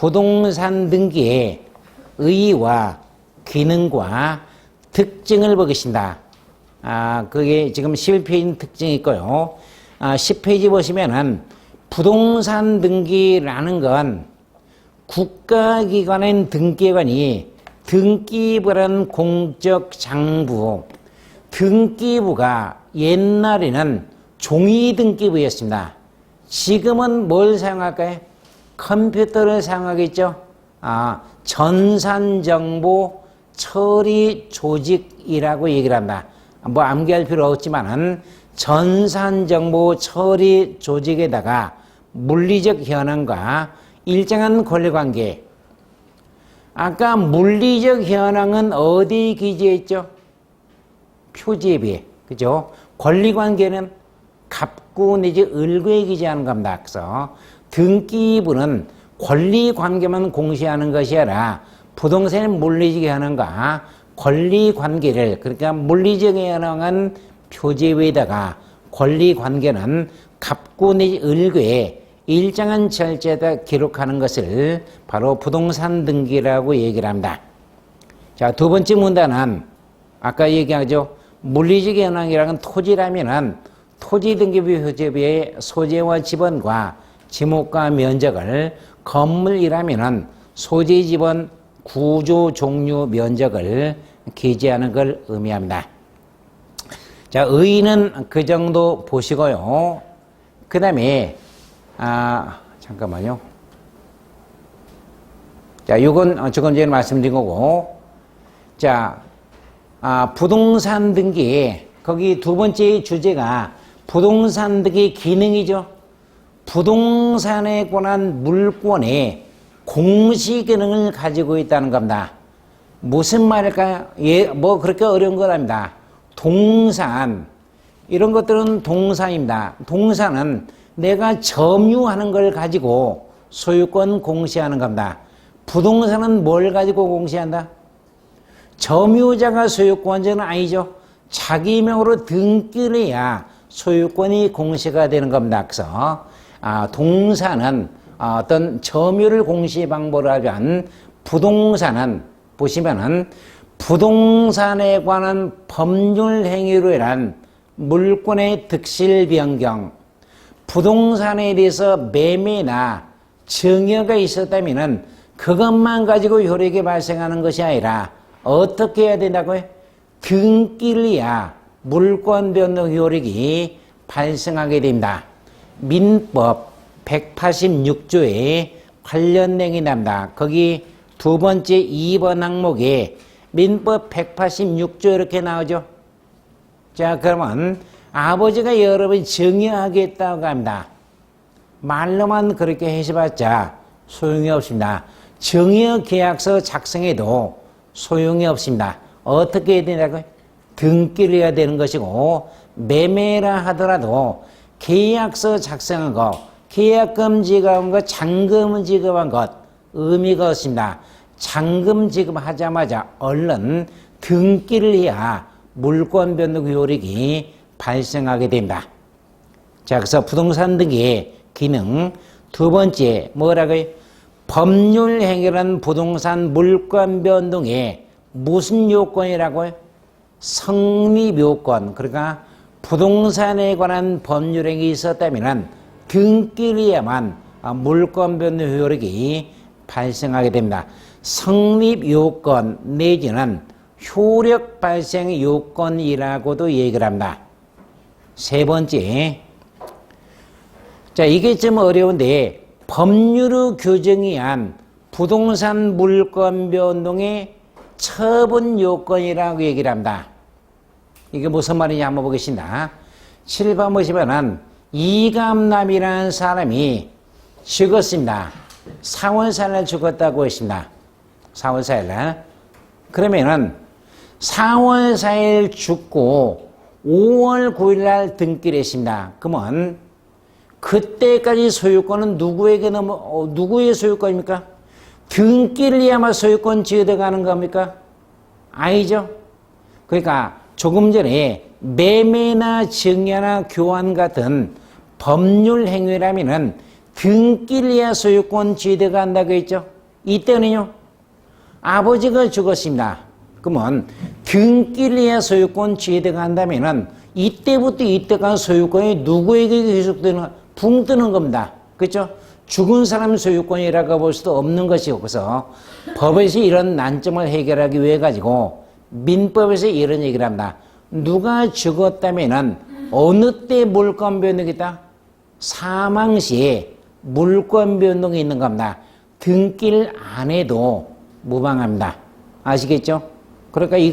부동산 등기의 의의와 기능과 특징을 보겠습니다. 아, 그게 지금 11페이지 특징이 있고요. 아, 10페이지 보시면은 부동산 등기라는 건 국가기관인 등기관이 등기부라는 공적 장부, 등기부가 옛날에는 종이 등기부였습니다. 지금은 뭘 사용할까요? 컴퓨터를 사용하겠죠? 아, 전산정보 처리 조직이라고 얘기를 한다. 뭐 암기할 필요 없지만은 전산정보 처리 조직에다가 물리적 현황과 일정한 권리관계. 아까 물리적 현황은 어디 기재했죠? 표지에 비해. 그죠? 권리관계는 갑구 내지 을구에 기재하는 겁니다. 그래서 등기부는 권리 관계만 공시하는 것이 아니라 부동산의 물리적 현황과 권리 관계를 그러니까 물리적 현황은 표지에 위에다가 권리 관계는 갑구 내지 을구에 일정한 절차에다 기록하는 것을 바로 부동산 등기라고 얘기를 합니다. 자, 두 번째 문단은 아까 얘기하죠. 물리적 현황이라는 토지라면은 토지 등기부 표제비의 소재와 지번과 지목과 면적을 건물이라면은 소재 지번 구조 종류 면적을 기재하는 걸 의미합니다. 자, 의의는 그 정도 보시고요. 그 다음에, 아, 잠깐만요. 자, 요건 조금 전에 말씀드린 거고. 자, 아, 부동산 등기. 거기 두 번째 주제가 부동산 등기 기능이죠. 부동산에 관한 물권의 공시 기능을 가지고 있다는 겁니다. 무슨 말일까요? 예, 뭐 그렇게 어려운 건 아닙니다. 동산. 이런 것들은 동산입니다. 동산은 내가 점유하는 걸 가지고 소유권 공시하는 겁니다. 부동산은 뭘 가지고 공시한다? 점유자가 소유권자는 아니죠. 자기 명으로 등기를 해야 소유권이 공시가 되는 겁니다. 그래서 아, 동산은 아, 어떤 점유를 공시 방법을 하면 부동산은 보시면은 부동산에 관한 법률 행위로 인한 물권의 득실 변경, 부동산에 대해서 매매나 증여가 있었다면은 그것만 가지고 효력이 발생하는 것이 아니라 어떻게 해야 된다고요? 해야 물권 변동 효력이 발생하게 됩니다. 민법 186조에 관련 내용이 납니다. 거기 두 번째 2번 항목에 민법 186조 이렇게 나오죠. 자, 그러면 아버지가 여러분 정의하겠다고 합니다. 말로만 그렇게 해서봤자 소용이 없습니다. 정의 계약서 작성해도 소용이 없습니다. 어떻게 해야 되냐고요? 등기를 해야 되는 것이고 매매라 하더라도 계약서 작성한 것, 계약금 지급한 것, 잔금 지급한 것 의미가 없습니다. 잔금 지급하자마자 얼른 등기를 해야 물권 변동 효력이 발생하게 됩니다. 자, 그래서 부동산 등기의 기능 두 번째 뭐라고요? 법률 행위란 부동산 물권 변동에 무슨 요건이라고요? 성립 요건. 그러니까 부동산에 관한 법률 행위 있었다면 등기를 해야만 물권 변동 효력이 발생하게 됩니다. 성립 요건 내지는 효력 발생 요건이라고도 얘기를 합니다. 세 번째. 자, 이게 좀 어려운데 법률의 규정이 한 부동산 물권 변동의 처분 요건이라고 얘기를 합니다. 이게 무슨 말이냐 한번 보겠습니다. 7번 보시면은 이감남이라는 사람이 죽었습니다. 4월 4일 죽었다고 했습니다. 4월 4일 그러면은 4월 4일 죽고 5월 9일 날 등기를 했습니다. 그러면 그때까지 소유권은 누구에게 넘어, 어, 누구의 소유권입니까? 등기를 해야만 소유권 지어들어가는 겁니까? 아니죠. 그러니까 조금 전에 매매나 증여나 교환 같은 법률 행위라면은 등길이야 소유권 지대가 한다고 했죠. 이때는요. 아버지가 죽었습니다. 그러면 등길이야 소유권 지대가 한다면은 이때부터 이때까지 소유권이 누구에게 계속되는 붕 뜨는 겁니다. 그렇죠? 죽은 사람 소유권이라고 볼 수도 없는 것이 없어서 법에서 이런 난점을 해결하기 위해 가지고 민법에서 이런 얘기를 합니다. 누가 죽었다면은 어느 때 물권 변동이다? 사망 시에 물권 변동이 있는 겁니다. 등길 안에도 무방합니다. 아시겠죠? 그러니까 이